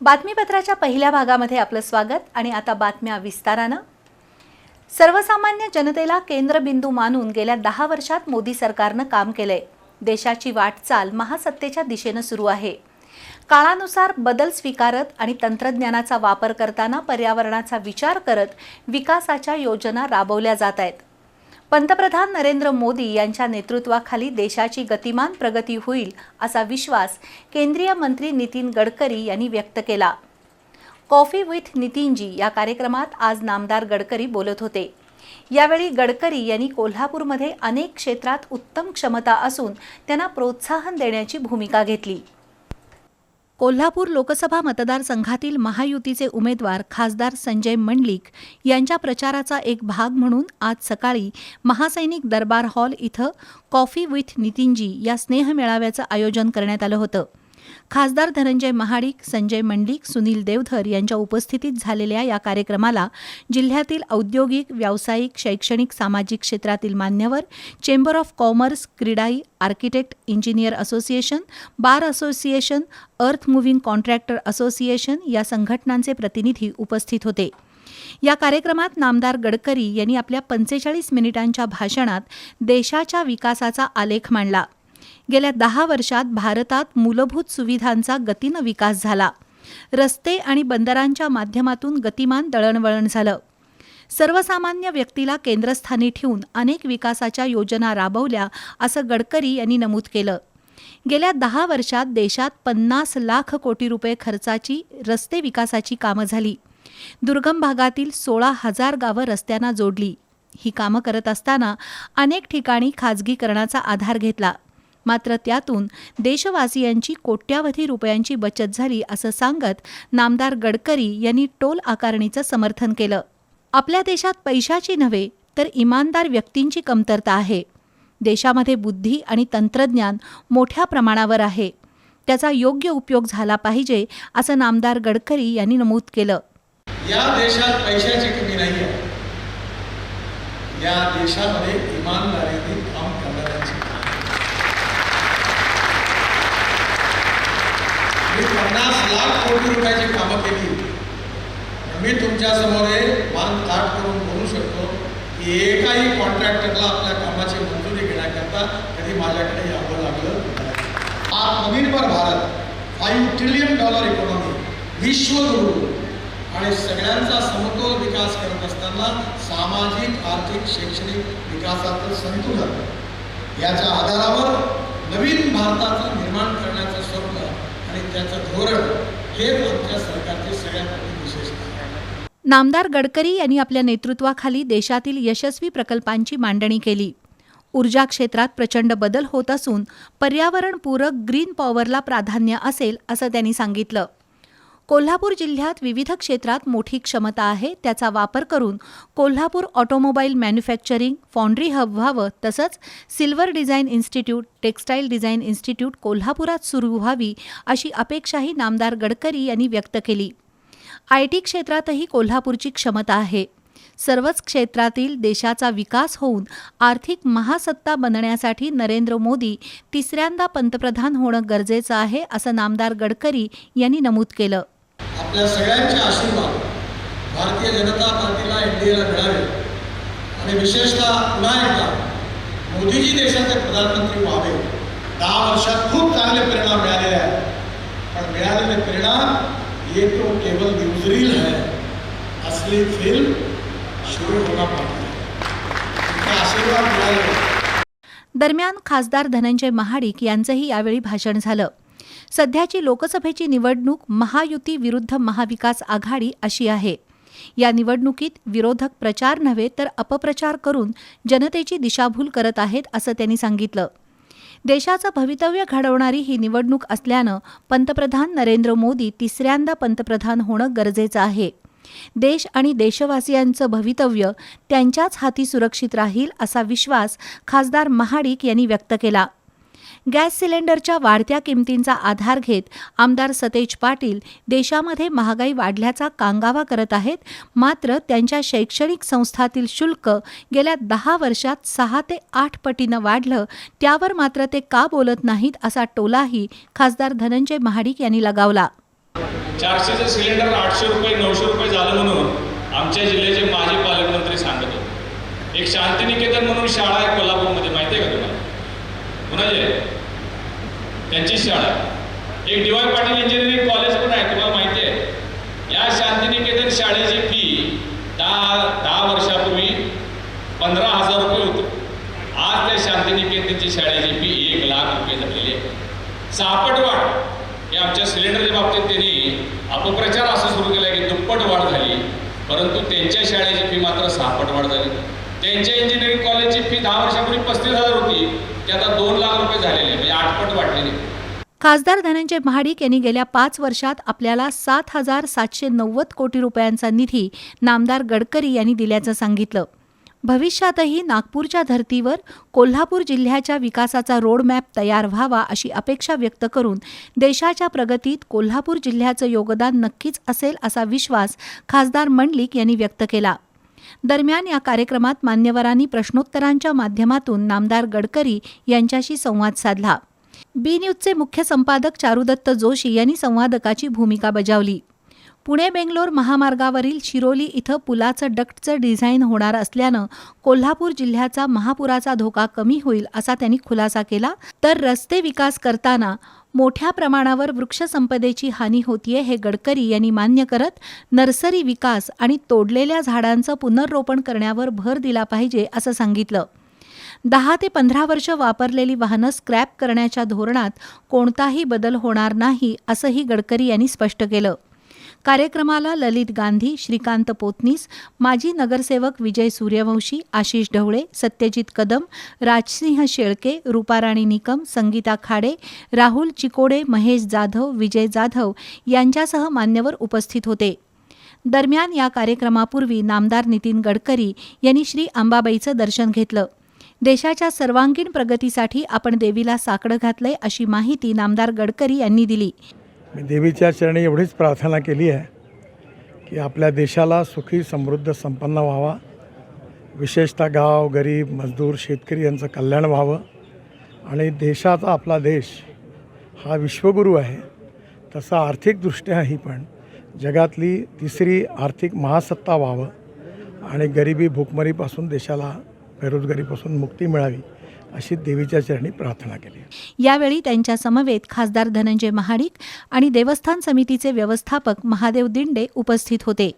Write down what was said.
बातमीपत्राच्या पहिल्या भागामध्ये आपलं स्वागत आणि आता बातम्या विस्तारानं. सर्वसामान्य जनतेला केंद्रबिंदू मानून गेल्या दहा वर्षात मोदी सरकारनं काम केलंय. देशाची वाटचाल महासत्तेच्या दिशेनं सुरू आहे. काळानुसार बदल स्वीकारत आणि तंत्रज्ञानाचा वापर करताना पर्यावरणाचा विचार करत विकासाच्या योजना राबवल्या जात आहेत. पंतप्रधान नरेंद्र मोदी यांच्या नेतृत्वाखाली देशाची गतिमान प्रगती होईल असा विश्वास केंद्रीय मंत्री नितीन गडकरी यांनी व्यक्त केला. कॉफी विथ नितीनजी या कार्यक्रमात आज नामदार गडकरी बोलत होते. यावेळी गडकरी यांनी कोल्हापूरमध्ये अनेक क्षेत्रात उत्तम क्षमता असून त्यांना प्रोत्साहन देण्याची भूमिका घेतली. कोल्हापूर लोकसभा मतदारसंघातील महायुतीचे उमेदवार खासदार संजय मंडलिक यांच्या प्रचाराचा एक भाग म्हणून आज सकाळी महासैनिक दरबार हॉल इथं कॉफी विथ नितीनजी या स्नेहमेळाव्याचं आयोजन करण्यात आलं होतं. खासदार धनंजय महाडिक संजय मंडलिक सुनील देवधर यांच्या उपस्थितीत झालेल्या या कार्यक्रमाला जिल्ह्यातील औद्योगिक व्यावसायिक शैक्षणिक सामाजिक क्षेत्रातील मान्यवर chamber of commerce CREDAI architect engineer association bar association earth moving contractor association या संघटनांचे प्रतिनिधी उपस्थित होते. या कार्यक्रमात नामदार गडकरी यांनी आपल्या पंचेचाळीस मिनिटांच्या भाषणात देशाच्या विकासाचा आलेख मांडला. गेल्या दहा वर्षात भारतात मूलभूत सुविधांचा गतीनं विकास झाला. रस्ते आणि बंदरांच्या माध्यमातून गतिमान दळणवळण झालं. सर्वसामान्य व्यक्तीला केंद्रस्थानी ठेवून अनेक विकासाच्या योजना राबवल्या असं गडकरी यांनी नमूद केलं. गेल्या दहा वर्षात देशात पन्नास लाख कोटी रुपये खर्चाची रस्ते विकासाची कामं झाली. दुर्गम भागातील सोळा हजार गावं रस्त्यांना जोडली. ही कामं करत असताना अनेक ठिकाणी खाजगीकरणाचा आधार घेतला. मात्र त्यातून देशवासियांची कोट्यावधी रुपयांची बचत झाली असं सांगत नामदार गडकरी यांनी टोल आकारणीचं समर्थन केलं. आपल्या देशात पैशाची नव्हे तर इमानदार व्यक्तींची कमतरता आहे. देशामध्ये बुद्धी आणि तंत्रज्ञान मोठ्या प्रमाणावर आहे. त्याचा योग्य उपयोग झाला पाहिजे असं नामदार गडकरी यांनी नमूद केलं. या देशात पैशाची कमी नाही आहे या देशामध्ये इमानदारीने काम करणाऱ्यांची कमी आहे. मी पन्नास लाख कोटी रुपयाची कामं केली. मी तुमच्यासमोर हे मान ताट करून बोलू शकतो की एकाही कॉन्ट्रॅक्टरला आपल्या कामाची मंजुरी घेण्याकरता कधी माझ्याकडे यावं लागलं हा आत्मनिर्भर Bharat five trillion dollar economy विश्वगुरु आणि सगळ्यांचा समतोल विकास करत असताना सामाजिक आर्थिक शैक्षणिक विकासाचं संतुलन याच्या आधारावर नवीन भारताचं त्याचं धोरण हेच आमच्या सरकारचे सगळ्यात मोठी विशेषता नामदार गडकरी यांनी आपल्या नेतृत्वाखाली देशातील यशस्वी प्रकल्पांची मांडणी केली. ऊर्जा क्षेत्रात प्रचंड बदल होत असून पर्यावरणपूरक ग्रीन पॉवरला प्राधान्य असेल असं त्यांनी सांगितलं. कोल्हापूर जिल्ह्यात विविध क्षेत्रात मोठी क्षमता आहे. त्याचा वापर करून Kolhapur automobile manufacturing foundry hub व्हावं तसंच silver design institute textile design institute कोल्हापुरात सुरू व्हावी अशी अपेक्षाही नामदार गडकरी यांनी व्यक्त केली. आय टी क्षेत्रातही कोल्हापूरची क्षमता आहे. सर्वच क्षेत्रातील देशाचा विकास होऊन आर्थिक महासत्ता बनण्यासाठी नरेंद्र मोदी तिसऱ्यांदा पंतप्रधान होणं गरजेचं आहे असं नामदार गडकरी यांनी नमूद केलं. आपल्या सगळ्यांचे आशीर्वाद भारतीय जनता पार्टीला एन डी एला मिळावे. आणि विशेषतः पुन्हा एकदा मोदीजी देशाचे प्रधानमंत्री व्हावे. दहा वर्षात खूप चांगले परिणाम मिळालेले आहेत. पण मिळालेले परिणाम ये तो केवल न्यूजरील है असली फिल्म सुरू होणार पाहिजे आशीर्वाद मिळाले. दरम्यान खासदार धनंजय महाडिक यांचंही यावेळी भाषण झालं. सध्याची लोकसभेची निवडणूक महायुती विरुद्ध महाविकास आघाडी अशी आहे. या निवडणुकीत विरोधक प्रचार नव्हे तर अपप्रचार करून जनतेची दिशाभूल करत आहेत असं त्यांनी सांगितलं. देशाचं भवितव्य घडवणारी ही निवडणूक असल्यानं पंतप्रधान नरेंद्र मोदी तिसऱ्यांदा पंतप्रधान होणं गरजेचं आहे. देश आणि देशवासियांचं भवितव्य त्यांच्याच हाती सुरक्षित राहील असा विश्वास खासदार महाडिक यांनी व्यक्त केला. गॅस सिलेंडरच्या वाढत्या किमतींचा आधार घेत आमदार सतेज पाटील देशामध्ये महागाई वाढल्याचा कांगावा करत आहेत. मात्र त्यांच्या शैक्षणिक संस्थातील शुल्क गेल्या दहा वर्षात सहा ते आठ पटीनं वाढलं. त्यावर मात्र ते का बोलत नाहीत असा टोलाही खासदार धनंजय महाडिक यांनी लगावला. चारशेचं सिलेंडर आठशे रुपये नऊशे रुपये झालं म्हणून आमच्या जिल्ह्याचे माजी पालकमंत्री सांगत होते. एक शांतिनिकेतन म्हणून शाळा आहे कोल्हापूरमध्ये माहिती आहे का तुम्हाला कुणाची आहे त्यांची शाळा. एक D Y Patil engineering college पण आहे तुम्हाला माहिती आहे. या शांतिनिकेतन शाळेची फी दहा दहा वर्षापूर्वी पंधरा हजार रुपये होती. आज त्या शांतिनिकेतनची शाळेची फी एक लाख रुपये झालेली आहे. सापटवाढ हे आमच्या सिलेंडरच्या बाबतीत त्यांनी अपप्रचार असं सुरू केला की दुप्पट वाढ झाली. परंतु त्यांच्या शाळेची फी मात्र सहापट वाढ झाली. त्यांच्या इंजिनिअरिंग कॉलेजची फी दहा वर्षापूर्वी पस्तीस हजार होती. ती आता दोन लाख रुपये झालेली आहे. म्हणजे आठपट वाढलेली आहे. खासदार धनंजय महाडिक यांनी गेल्या पाच वर्षात आपल्याला सात हजार सातशे नव्वद कोटी रुपयांचा निधी नामदार गडकरी यांनी दिल्याचं सांगितलं. भविष्यातही नागपूरच्या धर्तीवर कोल्हापूर जिल्ह्याच्या विकासाचा रोडमॅप तयार व्हावा अशी अपेक्षा व्यक्त करून देशाच्या प्रगतीत कोल्हापूर जिल्ह्याचं योगदान नक्कीच असेल असा विश्वास खासदार मंडलिक यांनी व्यक्त केला. दरम्यान या कार्यक्रमात मान्यवरांनी प्रश्नोत्तरांच्या माध्यमातून नामदार गडकरी यांच्याशी संवाद साधला. बी न्यूजचे मुख्य संपादक चारुदत्त जोशी यांनी संवादकाची भूमिका बजावली. पुणे बेंगलोर महामार्गावरील शिरोली इथं पुलाचं डक्टचं डिझाईन होणार असल्यानं कोल्हापूर जिल्ह्याचा महापुराचा धोका कमी होईल असा त्यांनी खुलासा केला. तर रस्ते विकास करताना मोठ्या प्रमाणावर वृक्षसंपदेची हानी होतीये हे गडकरी यांनी मान्य करत नर्सरी विकास आणि तोडलेल्या झाडांचं पुनर्रोपण करण्यावर भर दिला पाहिजे असं सांगितलं. दहा ते पंधरा वर्ष वापरलेली वाहनं स्क्रॅप करण्याच्या धोरणात कोणताही बदल होणार नाही असंही गडकरी यांनी स्पष्ट केलं. कार्यक्रमाला ललित गांधी श्रीकांत पोतनीस माजी नगरसेवक विजय सूर्यवंशी आशिष ढवळे सत्यजित कदम राजसिंह शेळके रूपाराणी निकम संगीता खाडे राहुल चिकोडे महेश जाधव विजय जाधव यांच्यासह मान्यवर उपस्थित होते. दरम्यान या कार्यक्रमापूर्वी नामदार नितीन गडकरी यांनी श्री अंबाबाईचं दर्शन घेतलं. देशाच्या सर्वांगीण प्रगतीसाठी आपण देवीला साकडं घातलंय अशी माहिती नामदार गडकरी यांनी दिली. मी देवीच्या चरणी एवढीच प्रार्थना केली आहे की आपल्या देशाला सुखी समृद्ध संपन्न व्हावा. विशेषतः गाव गरीब मजदूर शेतकरी यांचं कल्याण व्हावं. आणि देशाचा आपला देश हा विश्वगुरू आहे. तसा आर्थिकदृष्ट्याही पण जगातली तिसरी आर्थिक महासत्ता व्हावं. आणि गरिबी भूकमरीपासून देशाला बेरोजगारीपासून मुक्ती मिळावी अशी देवीच्या चरणी प्रार्थना केली. यावेळी त्यांच्या समवेत खासदार धनंजय महाडिक आणि देवस्थान समितीचे व्यवस्थापक महादेव दिंडे उपस्थित होते.